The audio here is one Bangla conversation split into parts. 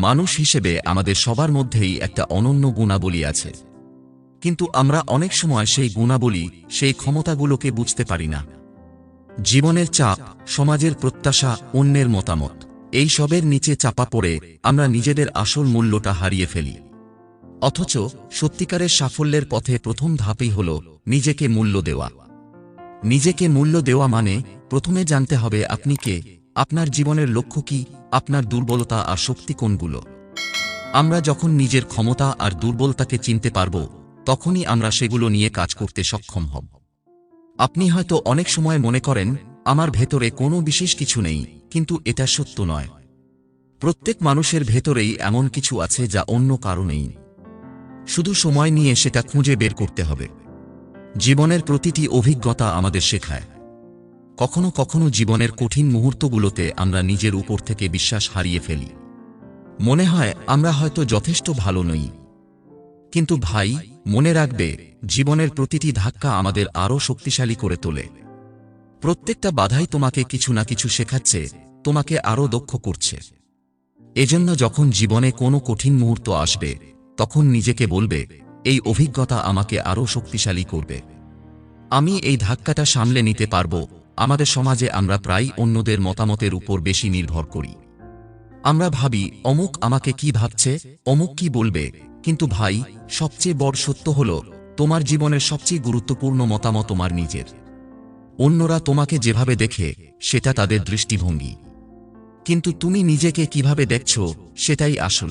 মানুষ হিসেবে আমাদের সবার মধ্যেই একটা অনন্য গুণাবলী আছে। কিন্তু আমরা অনেক সময় সেই গুণাবলী, সেই ক্ষমতাগুলোকে বুঝতে পারি না। জীবনের চাপ, সমাজের প্রত্যাশা, অন্যের মতামত, এই সবের নিচে চাপা পড়ে আমরা নিজেদের আসল মূল্যটা হারিয়ে ফেলি। অথচ সত্যিকারের সাফল্যের পথে প্রথম ধাপই হল নিজেকে মূল্য দেওয়া। নিজেকে মূল্য দেওয়া মানে প্রথমে জানতে হবে আপনি কে আপনার জীবনের লক্ষ্য কি, আপনার দুর্বলতা আর শক্তি কোনগুলো? আমরা যখন নিজের ক্ষমতা আর দুর্বলতাকে চিনতে পারব, তখনই আমরা সেগুলো নিয়ে কাজ করতে সক্ষম হব। আপনি হয়তো অনেক সময় মনে করেন, আমার ভেতরে কোনো বিশেষ কিছু নেই, কিন্তু এটা সত্য নয়। প্রত্যেক মানুষের ভেতরেই এমন কিছু আছে যা অন্য কারও নেই। শুধু সময় নিয়ে সেটা খুঁজে বের করতে হবে। জীবনের প্রতিটি অভিজ্ঞতা আমাদের শেখায়। কখনো কখনো জীবনের কঠিন মুহূর্তগুলোতে আমরা নিজের উপর থেকে বিশ্বাস হারিয়ে ফেলি। মনে হয় আমরা হয়তো যথেষ্ট ভালো নই। কিন্তু ভাই, মনে রাখবে, জীবনের প্রতিটি ধাক্কা আমাদের আরও শক্তিশালী করে তোলে। প্রত্যেকটা বাধাই তোমাকে কিছু না কিছু শেখাচ্ছে, তোমাকে আরও দক্ষ করছে। এজন্য যখন জীবনে কোনো কঠিন মুহূর্ত আসবে, তখন নিজেকে বলবে, এই অভিজ্ঞতা আমাকে আরও শক্তিশালী করবে। আমি এই ধাক্কাটা সামলে নিতে পারব। আমাদের সমাজে আমরা প্রায় অন্যদের মতামতের উপর বেশি নির্ভর করি। আমরা ভাবি, অমুক আমাকে কি ভাবছে, অমুক কি বলবে, কিন্তু ভাই, সবচেয়ে বড় সত্য হল, তোমার জীবনের সবচেয়ে গুরুত্বপূর্ণ মতামত তোমার নিজের। অন্যরা তোমাকে যেভাবে দেখে, সেটা তাদের দৃষ্টিভঙ্গি। কিন্তু তুমি নিজেকে কীভাবে দেখছ, সেটাই আসল।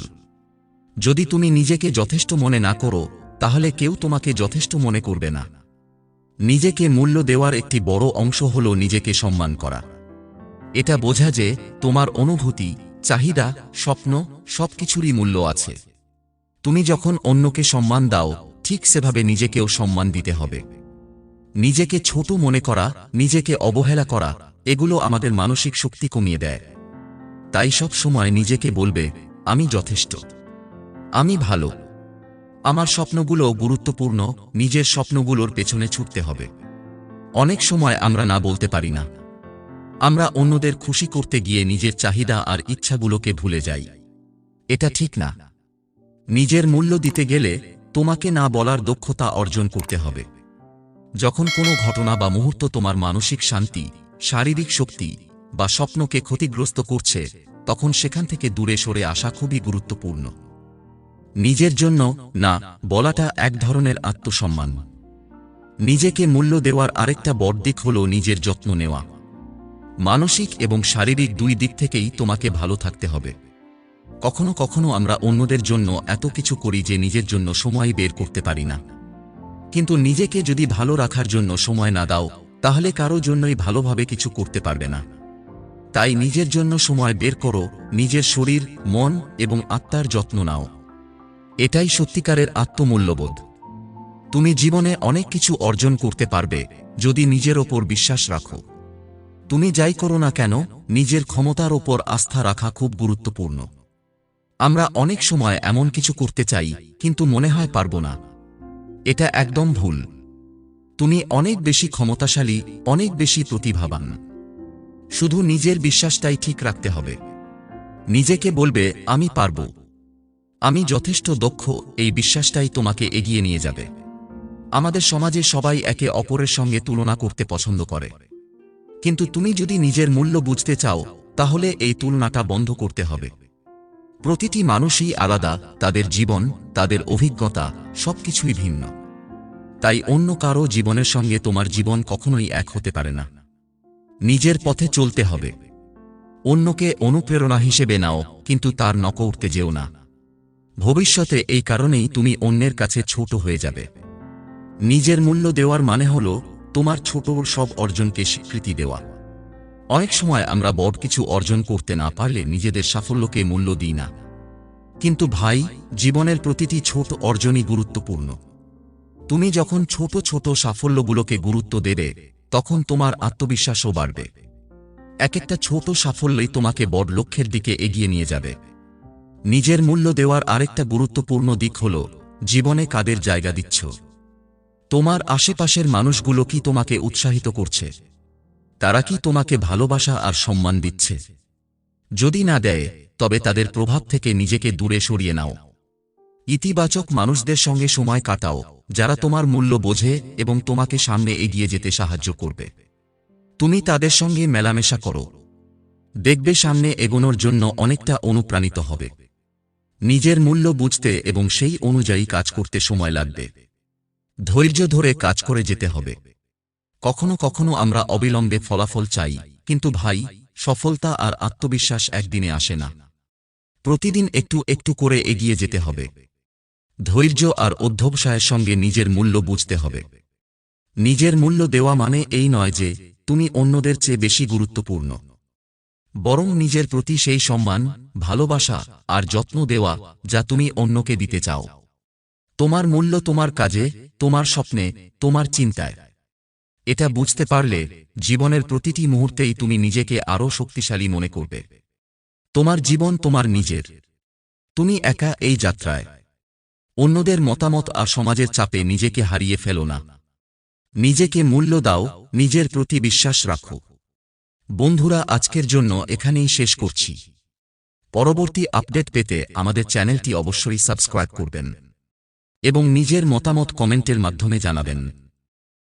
যদি তুমি নিজেকে যথেষ্ট মনে না করো, তাহলে কেউ তোমাকে যথেষ্ট মনে করবে না। নিজেকে মূল্য দেওয়ার একটি বড় অংশ হল নিজেকে সম্মান করা। এটা বোঝা যে তোমার অনুভূতি, চাহিদা, স্বপ্ন সবকিছুরই মূল্য আছে। তুমি যখন অন্যকে সম্মান দাও, ঠিক সেভাবে নিজেকেও সম্মান দিতে হবে। নিজেকে ছোট মনে করা, নিজেকে অবহেলা করা, এগুলো আমাদের মানসিক শক্তি কমিয়ে দেয়। তাই সব সময় নিজেকে বলবে, আমি যথেষ্ট। আমি ভালো। আমার স্বপ্নগুলো গুরুত্বপূর্ণ, নিজের স্বপ্নগুলোর পেছনে ছুটতে হবে। অনেক সময় আমরা না বলতে পারি না। আমরা অন্যদের খুশি করতে গিয়ে নিজের চাহিদা আর ইচ্ছাগুলোকে ভুলে যাই। এটা ঠিক না। নিজের মূল্য দিতে গেলে তোমাকে না বলার দক্ষতা অর্জন করতে হবে। যখন কোনো ঘটনা বা মুহূর্ত তোমার মানসিক শান্তি, শারীরিক শক্তি বা স্বপ্নকে ক্ষতিগ্রস্ত করছে, তখন সেখান থেকে দূরে সরে আসা খুবই গুরুত্বপূর্ণ। নিজের জন্য না, বলাটা এক ধরনের আত্মসম্মান। নিজেকে মূল্য দেওয়ার আরেকটা বড় দিক হল নিজের যত্ন নেওয়া। মানসিক এবং শারীরিক দুই দিক থেকেই তোমাকে ভালো থাকতে হবে। কখনো কখনো আমরা অন্যদের জন্য এত কিছু করি যে নিজের জন্য সময় বের করতে পারি না। কিন্তু নিজেকে যদি ভালো রাখার জন্য সময় না দাও, তাহলে কারও জন্যই ভালোভাবে কিছু করতে পারবে না। তাই নিজের জন্য সময় বের করো, নিজের শরীর, মন এবং আত্মার যত্ন নাও। এটাই সত্যিকারের আত্মমূল্যবোধ। তুমি জীবনে অনেক কিছু অর্জন করতে পারবে যদি নিজের ওপর বিশ্বাস রাখো। তুমি যাই করো না কেন, নিজের ক্ষমতার ওপর আস্থা রাখা খুব গুরুত্বপূর্ণ। আমরা অনেক সময় এমন কিছু করতে চাই, কিন্তু মনে হয় পারব না। এটা একদম ভুল। তুমি অনেক বেশি ক্ষমতাশালী, অনেক বেশি প্রতিভাবান। শুধু নিজের বিশ্বাসটাই ঠিক রাখতে হবে। নিজেকে বলবে, আমি পারব। আমি যথেষ্ট দক্ষ, এই বিশ্বাসটাই তোমাকে এগিয়ে নিয়ে যাবে। আমাদের সমাজে সবাই একে অপরের সঙ্গে তুলনা করতে পছন্দ করে। কিন্তু তুমি যদি নিজের মূল্য বুঝতে চাও, তাহলে এই তুলনাটা বন্ধ করতে হবে। প্রতিটি মানুষই আলাদা, তাদের জীবন, তাদের অভিজ্ঞতা, সবকিছুই ভিন্ন। তাই অন্য কারও জীবনের সঙ্গে তোমার জীবন কখনোই এক হতে পারে না। নিজের পথে চলতে হবে। অন্যকে অনুপ্রেরণা হিসেবে নাও, কিন্তু তার নক উঠতে যেও না। ভবিষ্যতে এই কারণেই তুমি অন্যের কাছে ছোট হয়ে যাবে। নিজের মূল্য দেওয়ার মানে হল, তোমার ছোট সব অর্জনকে স্বীকৃতি দেওয়া। অনেক সময় আমরা বড় কিছু অর্জন করতে না পারলে নিজেদের সাফল্যকে মূল্য দিই না। কিন্তু ভাই, জীবনের প্রতিটি ছোট অর্জনই গুরুত্বপূর্ণ। তুমি যখন ছোট ছোট সাফল্যগুলোকে গুরুত্ব দেবে, তখন তোমার আত্মবিশ্বাসও বাড়বে। এক একটা ছোট সাফল্যই তোমাকে বড় লক্ষ্যের দিকে এগিয়ে নিয়ে যাবে। নিজের মূল্য দেওয়ার আরেকটা গুরুত্বপূর্ণ দিক হল, জীবনে কাদের জায়গা দিচ্ছ? তোমার আশেপাশের মানুষগুলো কি তোমাকে উৎসাহিত করছে? তারা কি তোমাকে ভালোবাসা আর সম্মান দিচ্ছে? যদি না দেয়, তবে তাদের প্রভাব থেকে নিজেকে দূরে সরিয়ে নাও। ইতিবাচক মানুষদের সঙ্গে সময় কাটাও, যারা তোমার মূল্য বোঝে এবং তোমাকে সামনে এগিয়ে যেতে সাহায্য করবে। তুমি তাদের সঙ্গে মেলামেশা করো। দেখবে সামনে এগোনোর জন্য অনেকটা অনুপ্রাণিত হবে। নিজের মূল্য বুঝতে এবং সেই অনুযায়ী কাজ করতে সময় লাগবে। ধৈর্য ধরে কাজ করে যেতে হবে। কখনো কখনো আমরা অবিলম্বে ফলাফল চাই, কিন্তু ভাই, সফলতা আর আত্মবিশ্বাস একদিনে আসে না। প্রতিদিন একটু একটু করে এগিয়ে যেতে হবে। ধৈর্য আর অধ্যবসায়ের সঙ্গে নিজের মূল্য বুঝতে হবে। নিজের মূল্য দেওয়া মানে এই নয় যে, তুমি অন্যদের চেয়ে বেশি গুরুত্বপূর্ণ। বরং নিজের প্রতি সেই সম্মান, ভালোবাসা আর যত্ন দেওয়া যা তুমি অন্যকে দিতে চাও। তোমার মূল্য তোমার কাজে, তোমার স্বপ্নে, তোমার চিন্তায়। এটা বুঝতে পারলে জীবনের প্রতিটি মুহূর্তেই তুমি নিজেকে আরও শক্তিশালী মনে করবে। তোমার জীবন তোমার নিজের। তুমি একা এই যাত্রায়। অন্যদের মতামত আর সমাজের চাপে নিজেকে হারিয়ে ফেলো না। নিজেকে মূল্য দাও, নিজের প্রতি বিশ্বাস রাখো। বন্ধুরা, আজকের জন্য এখানেই শেষ করছি। পরবর্তী আপডেট পেতে আমাদের চ্যানেলটি অবশ্যই সাবস্ক্রাইব করবেন এবং নিজের মতামত কমেন্টের মাধ্যমে জানাবেন।